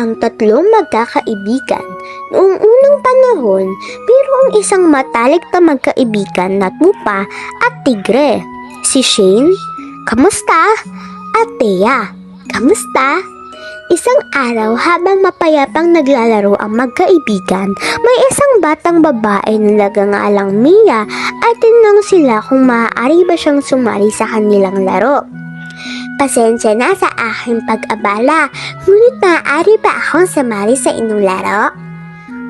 ang tatlong magkakaibigan. Noong unang panahon, mayroong isang matalik na magkaibigan na tupa at tigre. Si Shane, kamusta? At Thea, kamusta? Isang araw habang mapayapang naglalaro ang magkaibigan, may isang batang babae na nagangalang Mia at tinanong sila kung maaari ba siyang sumali sa kanilang laro. Pasensya na sa aking pag-abala, ngunit maaari ba akong sumali sa inyong laro?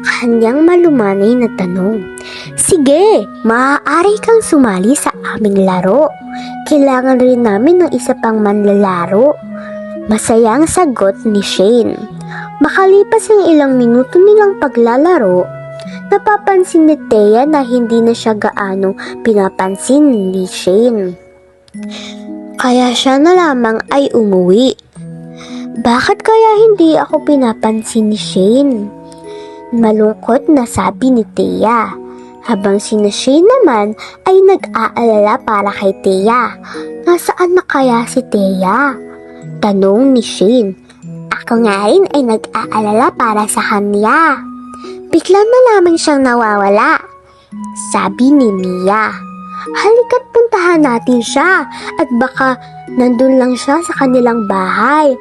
Kanyang malumanay na tanong. Sige, maaari kang sumali sa aming laro. Kailangan rin namin ng isa pang manlalaro. Masayang sagot ni Shane. Makalipas ang ilang minuto nilang paglalaro, napapansin ni Thea na hindi na siya gaano pinapansin ni Shane. Kaya siya na lamang ay umuwi. Bakit kaya hindi ako pinapansin ni Shane? Malungkot na sabi ni Thea. Habang si Shane naman ay nag-aalala para kay Thea. Nasaan na kaya si Thea? Tanong ni Shane. Ako nga rin ay nag-aalala para sa kanya. Bigla na lamang siyang nawawala. Sabi ni Mia. Halika't puntahan natin siya at baka nandun lang siya sa kanilang bahay.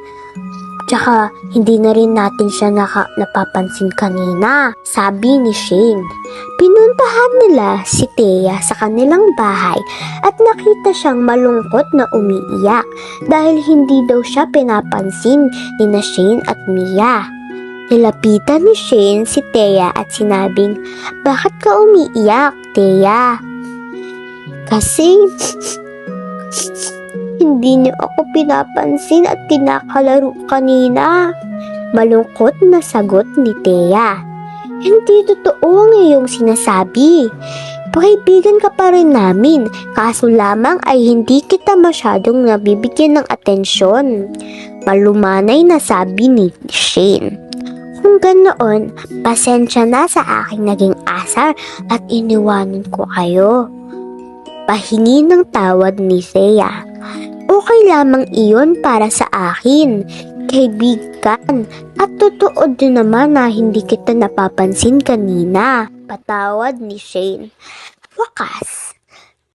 Tsaka hindi na rin natin siya naka, napapansin kanina, sabi ni Shane. Pinuntahan nila si Thea sa kanilang bahay at nakita siyang malungkot na umiiyak dahil hindi daw siya pinapansin ni na Shane at Mia. Nilapitan ni Shane si Thea at sinabing, Bakit ka umiiyak, Thea? Kasi hindi niyo ako pinapansin at kinakalaro kanina. Malungkot na sagot ni Thea. Hindi totoo ang iyong sinasabi. Pakaibigan ka pa rin namin, kaso lamang ay hindi kita masyadong nabibigyan ng atensyon. Malumanay na sabi ni Shane. Kung ganoon, pasensya na sa aking naging asar at iniwanan ko kayo. Pahingi ng tawad ni Thea. Okay lamang iyon para sa akin, kaibigan. At totoo din naman na hindi kita napapansin kanina. Patawad ni Shane. Wakas,